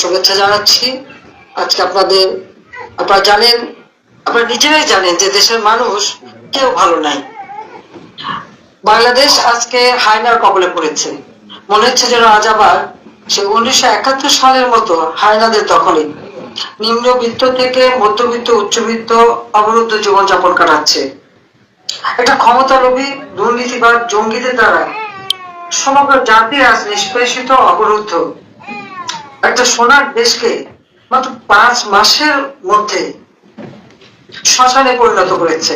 শুভেচ্ছা জানাচ্ছি। আজকে আপনাদের, আপনারা জানেন, আপনারা নিজেরাই জানেন যে দেশের মানুষ কেউ ভালো নাই। বাংলাদেশ আজকে হায়নার কবলে পড়েছে। মনে হচ্ছে যেন আজ আবার সে উনিশশো একাত্তর সালের মতো হায়নাদের দখলে নিম্নবিত্ত থেকে মধ্যবিত্ত, উচ্চবিত্ত অবরুদ্ধ জীবনযাপন কাটাচ্ছে। একটা ক্ষমতালোভী দুর্নীতিবাদ জঙ্গিদের দ্বারা সমগ্র জাতি আজ নিষ্পেষিত, অবরুদ্ধ। একটা সোনার দেশকে মাত্র পাঁচ মাসের মধ্যে শ্মশানে পরিণত করেছে।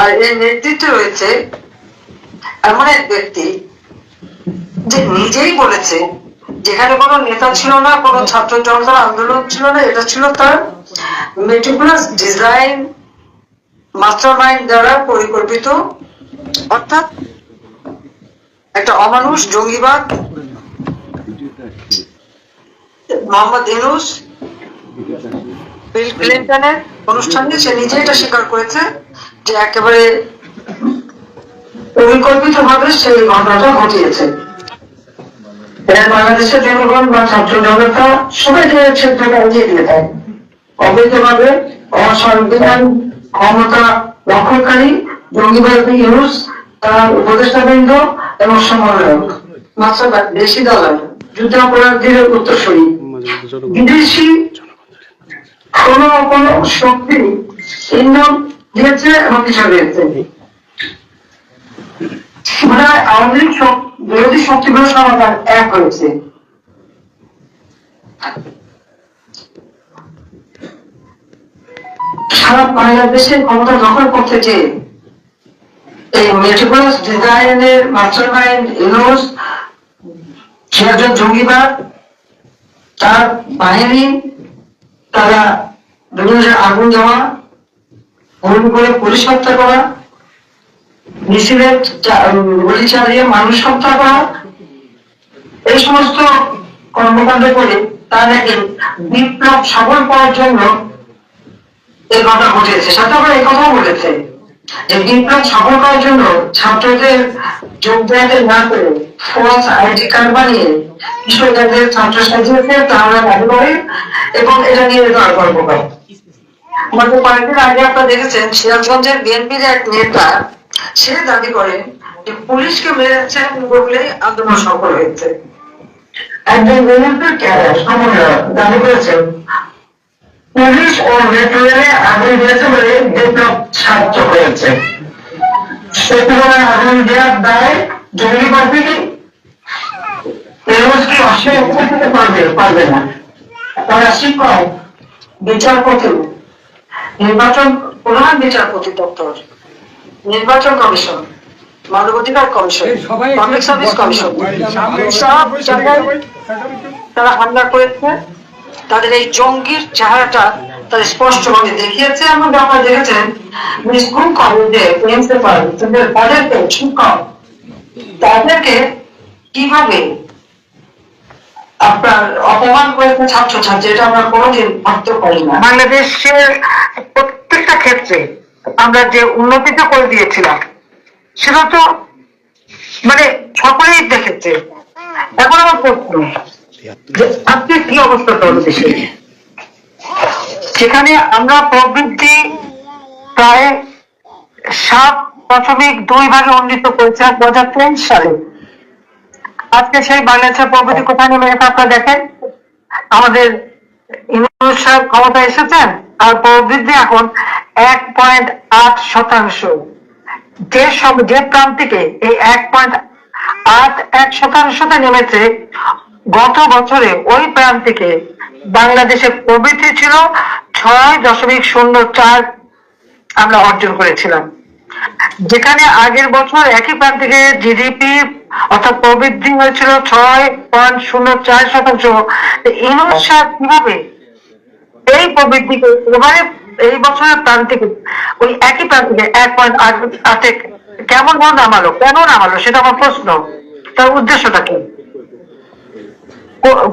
আর এর নেতৃত্বে রয়েছে এমন এক ব্যক্তি যে নিজেই বলেছে, যেখানে কোনো নেতা ছিল না, কোনো ছাত্র জনতার আন্দোলন ছিল না, এটা ছিল তার মেটিকুলাস ডিজাইন মাস্টার মাইন্ড দ্বারা পরিকল্পিত। অর্থাৎ একটা অমানুষ, জঙ্গিবাদ, মোহাম্মদ ইউনুস, বিল ক্লিন্টনের অনুষ্ঠানে সে নিজে এটা স্বীকার করেছে যে একেবারে পরিকল্পিত ভাবে সেই ঘটনাটা ঘটিয়েছে। এরা বাংলাদেশের জনগণ বা ছাত্র জনতা, সবাইকে ক্ষেত্রটা এগিয়ে দিয়ে দেয় অবৈধভাবে, অসংবিধান, ক্ষমতা রক্ষণকারী জঙ্গিবাদ ইউনুস, তার উপদেষ্টাবৃন্দ এবং সমন্বয়ক মাত্র দেশি দলাল যুদ্ধাপরাধীদের উত্তরসূরি। বিদেশি কোন কোন শক্তি ইন্ধন দিয়েছে এবং কিছু দিয়েছে। মানে আওয়ামী লীগ শক- বিরোধী শক্তিগুলোর সমাধান এক হয়েছে। সারা বাংলাদেশের ক্ষমতা দখল করতে চেয়ে এই মেট্রোপলিস ডিজাইনের মাস্টার মাইন্ড ইউনুস সে জঙ্গিবাদ, তার বাহিনী, তারা বিভিন্ন আগুন দেওয়া গুলি করে করা মিছিলের গুলি চালিয়ে মানুষ হত্যা এই সমস্ত কর্মকাণ্ড করে তার নাকি বিপ্লব সফল করার জন্য এই ঘটনা ঘটেছে। সাথে আবার বলেছে যে বিপ্লব সফল করার জন্য ছাত্রদের যোগদানকে না করে ফলস আইডি কার্ড বানিয়ে কিশোরদের ছাত্র সাজিয়েছে তারা দাবি করে এবং এটা নিয়ে তারা গল্প করে। গত কয়েকদিন আগে আপনারা দেখেছেন, সিরাজগঞ্জের বিএনপির এক নেতা সে দাবি করেন যে পুলিশকে মেরেছে বলেই আন্দোলন সফল হয়েছে। একজন সমন্বয়ক দাবি করেছেন, পুলিশ ও মেট্রো রেলে আগুন দিয়েছে বলে বিপ্লব হয়েছে আগুন দেওয়ার দায় জঙ্গি পারবে কি কি অস্বীকার করতে পারবে পারবে না। তারা শিক্ষক বিচারপতি নির্বাচন প্রধান বিচারপতি দপ্তর। নির্বাচন কমিশন মানবাধিকার কমিশন পাবলিক সার্ভিস কমিশন সব জায়গায় তারা হামলা করেছে। তাদের এই জঙ্গির চেহারাটা তারা স্পষ্টভাবে দেখিয়েছে। এবং আপনারা দেখেছেন স্কুল কলেজে প্রিন্সিপাল তাদের তাদেরকে শিক্ষক তাদেরকে কীভাবে আপনার অপমান করেছে ছাত্র ছাত্রী এটা আমরা কোনোদিন ভাবতে পারি না। বাংলাদেশের প্রত্যেকটা ক্ষেত্রে আমরা যে উন্নতিটা করে দিয়েছিলাম, সেটা তো মানে সকলেই দেখেছে। এখন আমার প্রশ্ন আজকে কি অবস্থা চলে দেশে? সেখানে আমরা প্রবৃদ্ধি প্রায় সাত দশমিক দুই ভাগে উন্নীত করেছে দু হাজার তেইশ সালে। আজকে সেই বাংলাদেশের প্রবৃদ্ধি কোথায় নেমে আপনারা দেখেন? আমাদের ইউনুস সাহেব ক্ষমতা এসেছেন? আর প্রবৃদ্ধি এখন এক পয়েন্ট আট শতাংশ। যে সব, যে প্রান্তিকে এই এক পয়েন্ট আট এক শতাংশতে নেমেছে, গত বছরে ওই প্রান্তিকে বাংলাদেশের প্রবৃদ্ধি ছিল ছয় দশমিক শূন্য চার আমরা অর্জন করেছিলাম। যেখানে আগের বছর একই প্রান্তিকে জিডিপি অর্থাৎ প্রবৃদ্ধি হয়েছিল ছয় পয়েন্ট শূন্য চার শতাংশ। সাহেব কীভাবে এই প্রবৃদ্ধিকে এবারে এই বছরের প্রান্তিকে ওই একই প্রান্তিকে, এক পয়েন্ট আট কেমন ভাবে নামালো? কেন নামালো? সেটা আমার প্রশ্ন। তার উদ্দেশ্যটা কি?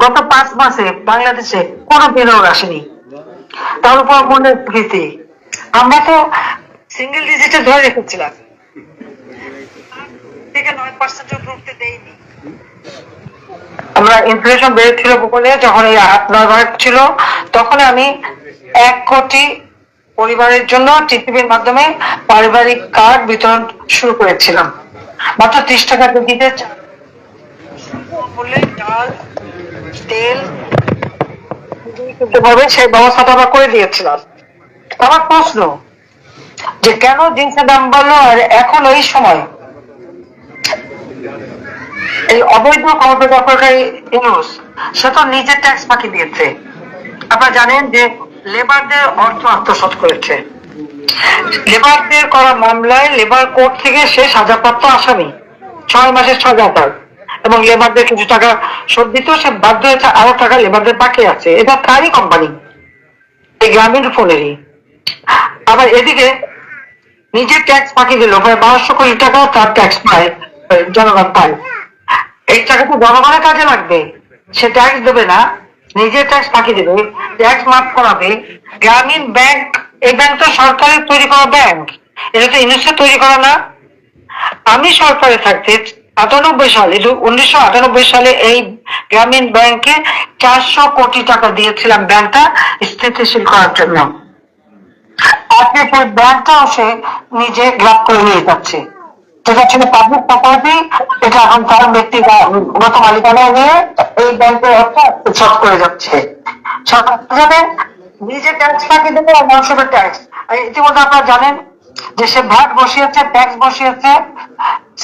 গত পাঁচ মাসে বাংলাদেশে কোনো বিনিয়োগ আসেনি। তার উপর মনে প্রীতি। আমরা তো সিঙ্গেল ডিজিটে ধরে রেখেছিলাম। থেকে নয় পার্সেন্টের উপর উঠতে দেয়নি। আমরা ইনফ্লেশন বেড়েছিল বলে যখন এই আট, নয় ছিল তখন আমি এক কোটি পরিবারের জন্য টিসিবির মাধ্যমে পারিবারিক কার্ড বিতরণ শুরু করেছিলাম। মাত্র ত্রিশ টাকা মূল্যে ডাল, তেল সেই ব্যবস্থাটা আমরা করে দিয়েছিলাম। আমার প্রশ্ন, যে কেন জিনিসের দাম বাড়লো আর এখন এই সময়? এই অবৈধ ক্ষমতা দখলকারী ইউনুস সে তো নিজের ট্যাক্স ফাঁকি দিয়েছে। জানেন যে লেবারদের অর্থ আত্মসাৎ করেছে। লেবারদের করা মামলায় লেবার কোর্ট থেকে সে সাজাপ্রাপ্ত আসামি, ছয় মাসের সাজা তার এবং লেবারদের কিছু টাকা শোধ দিতেও সে বাধ্য হয়েছে, আরও টাকা লেবারদের বাকি আছে। এটা তারই কোম্পানি এই গ্রামীণ ফোনেরই। আবার এদিকে নিজের ট্যাক্স ফাঁকি দিল, প্রায় বারোশো কোটি টাকা তার ট্যাক্স পায়, জনগণ পায়। এই টাকা তো জনগণের কাজে লাগবে। সে ট্যাক্স দেবে না নিজের ট্যাক্স ফাঁকি দেবে ট্যাক্স মাফ করাবে। গ্রামীণ ব্যাংক এই ব্যাংক তো সরকারের তৈরি করা ব্যাংক এটা তো ইউনিসেফ তৈরি করা না। আমি সরকারে থাকতে আটানব্বই সালে উনিশশো আটানব্বই সালে এই গ্রামীণ ব্যাংকে চারশো কোটি টাকা দিয়েছিলাম ব্যাংকটা স্থিতিশীল করার জন্য। আজকে সেই ব্যাংকটাও নিজে গ্রাপ করে নিয়ে যাচ্ছে। যেটা পাবলিক প্রপার্টি এটা এখন তার ব্যক্তিগত মালিকানায় নিয়ে এই ব্যাংকের অর্থ উৎসব করে যাচ্ছে। সরকার নিজে ট্যাক্স ফাঁকি দেবে, আর মানুষের ট্যাক্স ইতিমধ্যে আপনারা জানেন যে সে ভ্যাট বসিয়েছে ট্যাক্স বসিয়েছে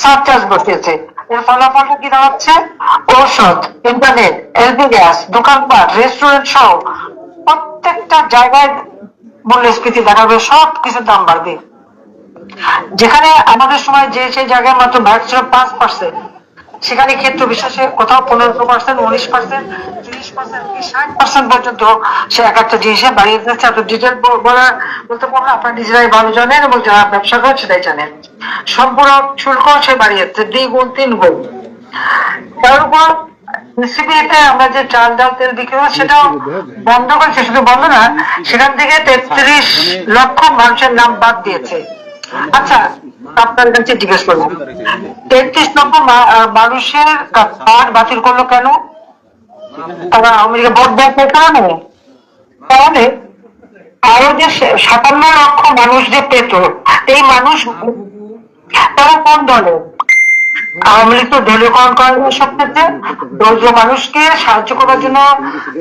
সারচার্জ বসিয়েছে। এর ফলাফলটা কি দাঁড়াচ্ছে? ঔষধ ইন্টারনেট এলপি গ্যাস দোকানপাট রেস্টুরেন্ট সহ প্রত্যেকটা জায়গায় মূল্যস্ফীতি দেখাবে সব কিছুর দাম বাড়বে। যেখানে আমাদের সময় যে সেই জায়গায় মাত্র ছিল পাঁচ পার্সেন্ট সেখানে ক্ষেত্র বিশেষে কোথাও পনেরো পার্সেন্ট উনিশ পার্সেন্ট ত্রিশ পার্সেন্ট ষাট পার্সেন্ট পর্যন্ত সে এক একটা জিনিসে বাড়িয়ে দিচ্ছে। এত ডিটেল বলা বলতে পারব না, আপনারা নিজেরাই ভালো জানেন এবং যারা ব্যবসা করে সেটাই জানেন। সম্পূর্ণ শুল্ক সে বাড়িয়েছে দ্বিগুণ তিন গুণ। তার উপর রেসিপিতে আমরা যে চাল ডাল তেল বিক্রি হয় সেটাও বন্ধ করেছে শুধু বন্ধ না সেখান থেকে তেত্রিশ লক্ষ মানুষের নাম বাদ দিয়েছে। আচ্ছা আপনার কাছে জিজ্ঞেস তেত্রিশ মানুষের কার্ড বাতিল করল কেন? তারা লীগের ভোট তাহলে আরও যে সাতান্ন লক্ষ মানুষ যে পেত এই মানুষ তারা কোন দলের আওয়ামী লীগ তো দলীয়করণ করেন না সব ক্ষেত্রে দরিদ্র মানুষকে সাহায্য করবার জন্য,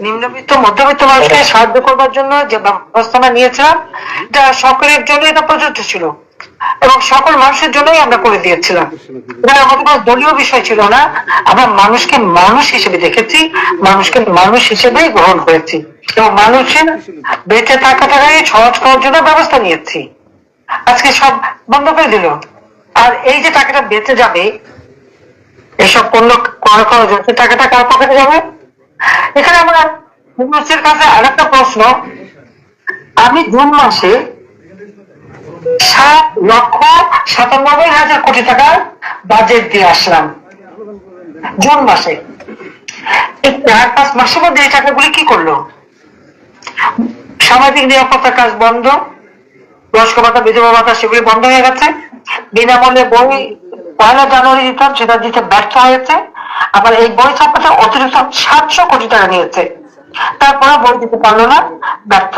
নিম্নবিত্ত, মধ্যবিত্ত মানুষকে সাহায্য করবার জন্য যে ব্যবস্থাটা নিয়েছিলাম এটা সকলের জন্য এটা প্রযোজ্য ছিল। এবং সকল মানুষের জন্যই আমরা করে দিয়েছিলাম। আমাদের কোনো দলীয় বিষয় ছিল না, আমরা মানুষকে মানুষ হিসেবে দেখেছি, মানুষকে মানুষ হিসেবেই গ্রহণ করেছি। এবং মানুষের বেঁচে থাকাটাকে সহজ করার জন্য ব্যবস্থা নিয়েছি। আজকে সব বন্ধ করে দিল। আর এই যে টাকাটা বেঁচে যাবে, এসব পণ্য ক্রয় করা যাচ্ছে টাকাটা কার পকেটে যাবে? এখানে আমরা কাছে আরেকটা প্রশ্ন। আমি জুন মাসে সাত লক্ষ সাতানব্বই হাজার কোটি টাকার বাজেট দিয়ে আসলাম। জুন মাসে। চার পাঁচ মাসের মধ্যে এই টাকাগুলি কি করল? সামাজিক কাজ বন্ধ, বয়স্ক ভাতা বিধবা ভাতা সেগুলি বন্ধ হয়ে গেছে। বিনামূল্যে বই পয়লা জানুয়ারি দিতাম সেটা দিতে ব্যর্থ হয়েছে। আবার এই বই ছাপাতে অতিরিক্ত সাতশো কোটি টাকা নিয়েছে। তারপরে বই দিতে পারল না, ব্যর্থ।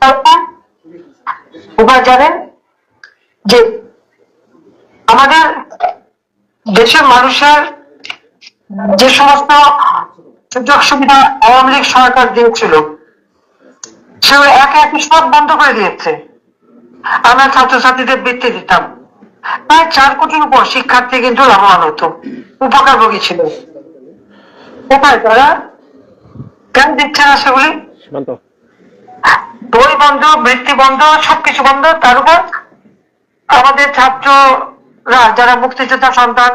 তারপর উপায় জানেন যে আমাদের দেশের মানুষের যে সমস্ত সুযোগ সুবিধা আওয়ামী লীগ সরকার দিয়েছিল সেগুলো একে একে সব বন্ধ করে দিয়েছে। আমরা ছাত্রছাত্রীদের বৃত্তি দিতাম। প্রায় চার কোটির উপর শিক্ষার্থী কিন্তু লাভবান হতো, উপকারভোগী ছিল। কোথায় তারা কেন দিচ্ছে না সেগুলি? বই বন্ধ বৃত্তি বন্ধ, সবকিছু বন্ধ। তার উপর আমাদের ছাত্ররা, যারা মুক্তিযোদ্ধা সন্তান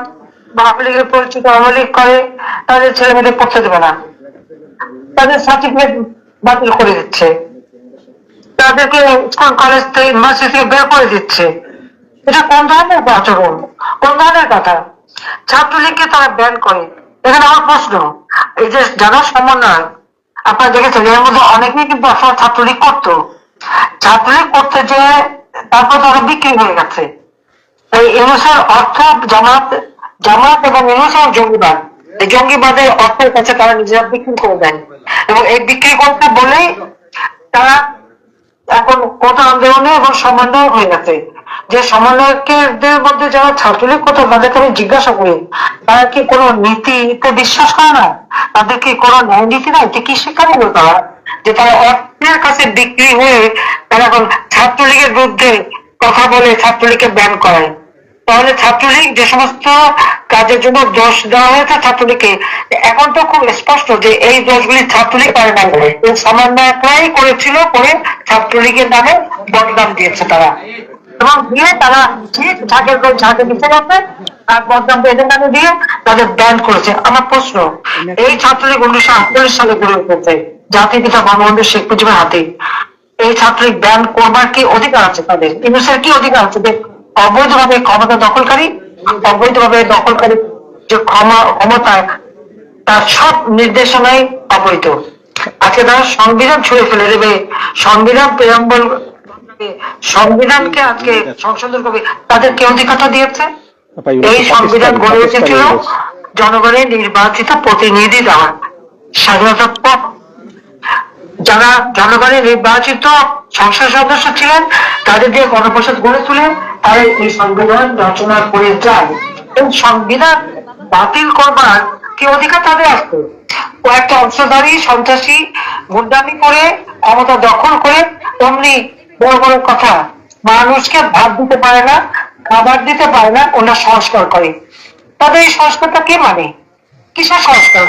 বা পরিচিত আওয়ামী করে, তাদের ছেলে মেয়েদের পড়তে দেবে না। তাদের সার্টিফিকেট বাতিল করে দিচ্ছে। তাদেরকে স্কুল কলেজ থেকে ইউনিভার্সিটি থেকে বের করে দিচ্ছে। এটা কোন ধরনের আচরণ? কোন ধরনের কথা? ছাত্রলীগকে তারা ব্যান করে। এখানে আমার প্রশ্ন, এই যে যারা সমন্বয় আপনারা দেখেছেন এর মধ্যে অনেকেই কিন্তু আসলে ছাত্রলীগ করতো। ছাত্রলীগ করতে যে তারপর তারা বিক্রি হয়ে গেছে। এই ইউনুসের অর্থ জামাত জামাত এবং ইউনুসের জঙ্গিবাদ। এই জঙ্গিবাদের অর্থের কাছে তারা নিজেরা বিক্রি করে দেন এবং এই বিক্রি করতে বলেই তারা এখন কত আন্দোলনে এবং সমন্বয় হয়ে গেছে। যে সমন্বয়কের মধ্যে যারা ছাত্রলীগ করতো, তাদেরকে আমি জিজ্ঞাসা করি, তারা কি কোনো নীতিতে বিশ্বাস করে না? তাদের কি কোনো ন্যায় নীতি নাই? যে কি শিক্ষা দিল তারা? যে তারা অর্থের কাছে বিক্রি হয়ে তারা এখন ছাত্রলীগের বিরুদ্ধে কথা বলে ছাত্রলীগকে ব্যান করায় তাহলে ছাত্রলীগ যে সমস্ত কাজের জন্য দোষ দেওয়া হয়েছে ছাত্রলীগকে, এখন তো খুব স্পষ্ট যে এই দোষগুলি ছাত্রলীগ পারে না এই সমন্বয়করাই করেছিল করে ছাত্রলীগের নামে বদনাম দিয়েছে তারা। এবং দিয়ে তারা ঠিক ঝাঁকের করে ঝাঁকে মিশে গেছে আর বদনাম দিয়ে তাদের ব্যান করেছে। আমার প্রশ্ন, এই ছাত্রলীগ উনিশশো আটচল্লিশ সালে গড়ে উঠেছে, জাতির পিতা বঙ্গবন্ধু শেখ মুজিবের হাতে। এই ছাত্রলীগ ব্যান করবার কি অধিকার আছে তাদের? কি অধিকার আছে? যে অবৈধভাবে ক্ষমতা দখলকারী, অবৈধভাবে দখলকারী যে ক্ষমা ক্ষমতায় তার সব নির্দেশনায় অবৈধ। আজকে তারা সংবিধান ছুঁড়ে ফেলে দেবে। সংবিধান প্রেরম্বল সংবিধানকে আজকে সংশোধন করবে তাদের কে অধিকারটা দিয়েছে? এই সংবিধান গড়ে উঠেছিল জনগণের নির্বাচিত প্রতিনিধি দ্বারা স্বাধীনতার পর। যারা জনগণের নির্বাচিত সংসদ সদস্য ছিলেন তাদের দিয়ে গণপরিষদ গড়ে তুলে তারা এই সংবিধান রচনা করে যায়। এই সংবিধান বাতিল করবার কি অধিকার তাদের আসতো কয়েকটা অংশধারী সন্ত্রাসী গুন্ডামি করে ক্ষমতা দখল করে অমনি বড় বড় কথা। মানুষকে ভাত দিতে পারে না, খাবার দিতে পারে না, ওনার সংস্কার করে। তবে এই সংস্কারটা কে মানে? কিসের সংস্কার?